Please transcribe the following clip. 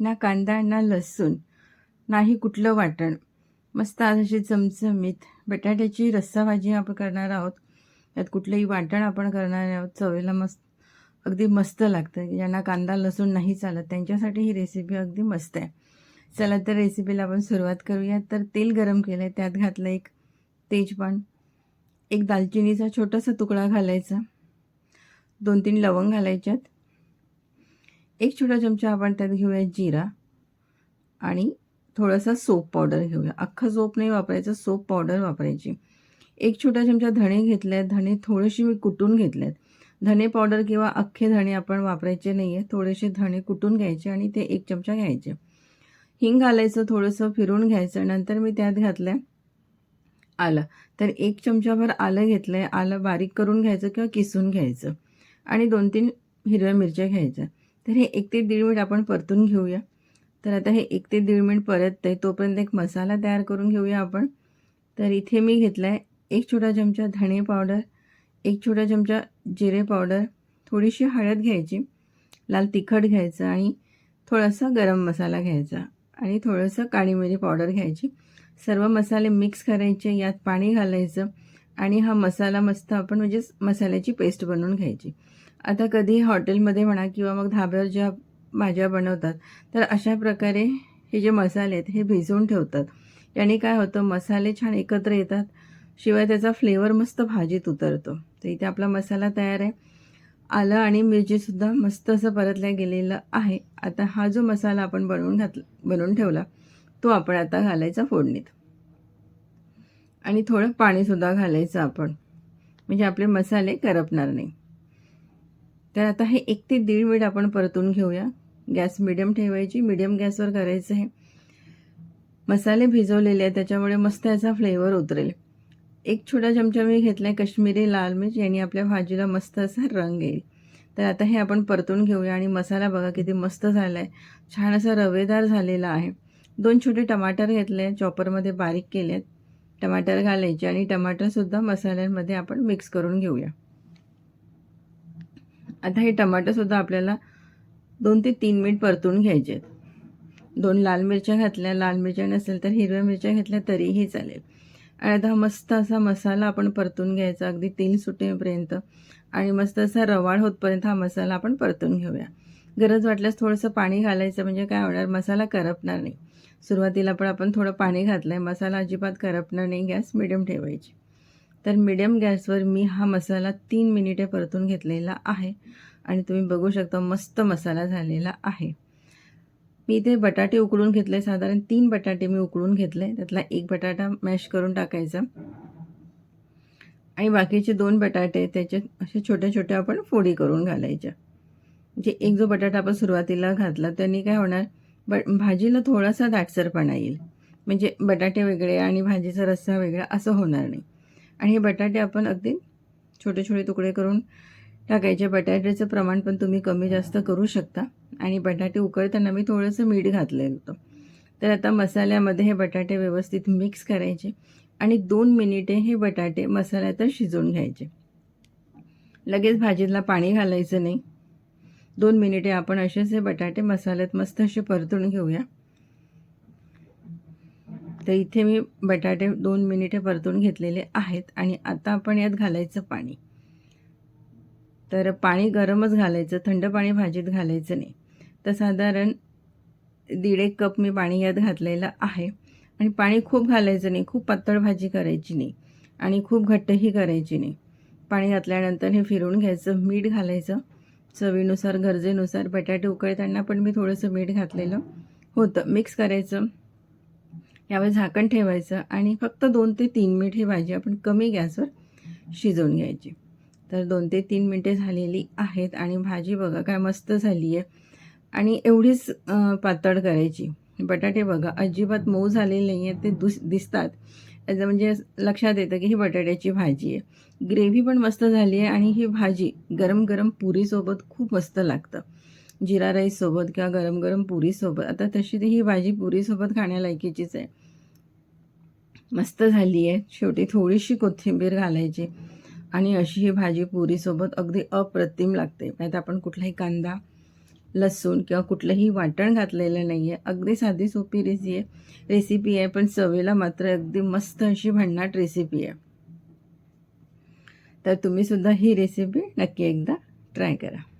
ना कांदा ना लसूण नाही कुठलं वाटण. मस्त आज अशी चमचमीत बटाट्याची रस्सा भाजी आपण करणार आहोत. त्यात कुठलंही वाटण आपण करणार आहोत. चवीला मस्त अगदी मस्त लागतं. ज्यांना कांदा लसूण नाही चालत त्यांच्यासाठी ही रेसिपी अगदी मस्त आहे. चला तर रेसिपीला आपण सुरुवात करूया. तर तेल गरम केलं आहे त्यात घातलं एक तेजपान एक दालचिनीचा छोटासा तुकडा घालायचा. दोन तीन लवंग घालायच्यात. एक छोटा चमचा आपण त्यात घेऊया जिरा आणि थोडासा सोप पावडर घेऊया. अख्खा सोप नाही वापरायचा सोप पावडर वापरायची. एक छोटा चमचा धणे घेतले आहेत धणे थोडेसे मी कुटून घेतले आहेत धणे पावडर किंवा अख्खे धणे आपण वापरायचे नाही आहे थोडेसे धणे कुटून घ्यायचे आणि ते एक चमचा घ्यायचे. हिंग घालायचं थोडंसं फिरून घ्यायचं. नंतर मी त्यात घातलं आहे आलं. तर एक चमचाभर आलं घेतलं आहे आलं बारीक करून घ्यायचं किंवा किसून घ्यायचं. आणि दोन तीन हिरव्या मिरच्या घ्यायच्या. तर हे एक ते दीड मिनिट आपण परतून घेऊया. तर आता हे एक ते दीड मिनिट परत आहे तोपर्यंत एक मसाला तयार करून घेऊया आपण. तर इथे मी घेतला आहे एक छोटा चमचा धणे पावडर एक छोटा चमचा जिरे पावडर थोडीशी हळद घ्यायची लाल तिखट घ्यायचं आणि थोडासा गरम मसाला घ्यायचा आणि थोडंसं काळी मिरी पावडर घ्यायची. सर्व मसाले मिक्स करायचे यात पाणी घालायचं आणि हा मसाला मस्त आपण म्हणजेच मसाल्याची पेस्ट बनवून घ्यायची. आता कधी हॉटेलमध्ये म्हणा किंवा मग धाब्यावर ज्या भाज्या बनवतात तर अशा प्रकारे हे जे मसाले आहेत हे भिजवून ठेवतात. याने काय होतं मसाले छान एकत्र येतात शिवाय त्याचा फ्लेवर मस्त भाजीत उतरतो. तर इथे आपला मसाला तयार आहे. आलं आणि मिरचीसुद्धा मस्त असं परतल्या गेलेलं आहे. आता हा जो मसाला आपण बनवून घातला बनवून ठेवला तो आपण आता घालायचा फोडणीत. आणि थोडं पाणीसुद्धा घालायचं आपण. म्हणजे आपले मसाले करपणार नाही. तर आता हे एक ते दीड मिनिट आपण परतून घेऊया. गॅस मिडियम ठेवायची मिडियम गॅसवर करायचं आहे. मसाले भिजवलेले आहेत त्याच्यामुळे मस्त याचा फ्लेवर उतरेल. एक छोटा चमचा मी घेतला आहे कश्मीरी लाल मिर्च यांनी आपल्या भाजीला मस्त असा रंग येईल. तर आता हे आपण परतून घेऊया आणि मसाला बघा किती मस्त झाला आहे छान असा रवेदार झालेला आहे. दोन छोटे टमाटर घेतले आहेत चॉपरमध्ये बारीक केले आहेत टमाटर घालायचे आणि टमाटरसुद्धा मसाल्यांमध्ये आपण मिक्स करून घेऊया. आता हे टमाटरसुद्धा आपल्याला दोन ते तीन मिनिट परतून घ्यायचे आहेत. दोन लाल मिरच्या घातल्या लाल मिरच्या नसेल तर हिरव्या मिरच्या घेतल्या तरीही चालेल. आणि आता मस्त असा मसाला आपण परतून घ्यायचा अगदी तेल सुटेपर्यंत. आणि मस्त असा रवाळ होतपर्यंत हा मसाला आपण परतून घेऊया. गरज वाटल्यास थोडंसं पाणी घालायचं म्हणजे काय होणार मसाला करपणार नाही. सुरुवातीला पण आपण थोडं पाणी घातलं आहे मसाला अजिबात करपणार नाही गॅस मिडियम ठेवायची. तर मिडियम गॅसवर मी हा मसाला तीन मिनिटे परतून घेतलेला आहे. आणि तुम्ही बघू शकता मस्त मसाला झालेला आहे. मी इथे बटाटे उकडून घेतले साधारण तीन बटाटे मी उकडून घेतले. त्यातला एक बटाटा मॅश करून टाकायचा. आणि बाकीचे दोन बटाटे त्याचे असे छोट्या छोट्या आपण फोडी करून घालायच्या म्हणजे एक जो बटाटा आपण सुरुवातीला घातला त्यांनी काय होणार? बट भाजीला थोडासा दाटसरपणा येईल. म्हणजे बटाटे वेगळे आणि भाजीचा रस्सा वेगळा असं होणार नाही. आणि हे बटाटे आपण अगदी छोटे छोटे तुकडे करून टाकायचे. बटाट्याचं प्रमाण पण तुम्ही कमी जास्त करू शकता. आणि बटाटे उकळताना मी थोडंसं मीठ घातलेलं होतं. तर आता मसाल्यामध्ये हे बटाटे व्यवस्थित मिक्स करायचे. आणि दोन मिनिटे हे बटाटे मसाल्यातच शिजवून घ्यायचे. लगेच भाजीला पाणी घालायचं नाही. दोन मिनिटे आपण असेच हे बटाटे मसाल्यात मस्त असे परतून घेऊया. तर इथे मी बटाटे दोन मिनिटे परतून घेतलेले आहेत आणि आता आपण यात घालायचं पाणी. तर पाणी गरमच घालायचं थंड पाणी भाजीत घालायचं नाही. तर साधारण दीड एक कप मी पाणी यात घातलेलं आहे. आणि पाणी खूप घालायचं नाही खूप पातळ भाजी करायची नाही आणि खूप घट्टही करायची नाही. पाणी घातल्यानंतर हे फिरवून घ्यायचं मीठ घालायचं. चवीनुसार गरजेनुसार बटाटे उकळताना पण मी थोडंसं मीठ घातलेलं होतं. मिक्स करायचं. यावेळी झाकण ठेवायचं आणि फक्त दोन ते तीन मिनिट ही भाजी आपण कमी गॅसवर शिजवून घ्यायची. तर दोन ते तीन मिनटे झालेली आहेत आणि भाजी बघा काय मस्त झाली आहे. आणि एवढीच पातळ करायची. बटाटे बघा अजिबात मऊ झालेले नाही आहेत ते दुस दिसतात. त्याचं म्हणजे लक्षात येतं की ही बटाट्याची भाजी आहे. ग्रेव्ही पण मस्त झाली आहे आणि ही भाजी गरम गरम पुरीसोबत खूप मस्त लागतं. जिरा राईससोबत किंवा गरम गरम पुरीसोबत आता तशी ती ही भाजी पुरीसोबत खाण्यालायकीचीच आहे. मस्त झाली आहे. शेवटी थोडीशी कोथिंबीर घालायची आणि अशी ही भाजी पुरीसोबत अगदी अप्रतिम लागते. नाही तर आपण कुठलाही कांदा लसूण किंवा कुठलंही वाटण घातलेलं नाही आहे अगदी साधी सोपी रेसि आहे रेसिपी आहे पण चवेला मात्र अगदी मस्त अशी भन्नाट रेसिपी आहे. तर तुम्हीसुद्धा ही रेसिपी नक्की एकदा ट्राय करा.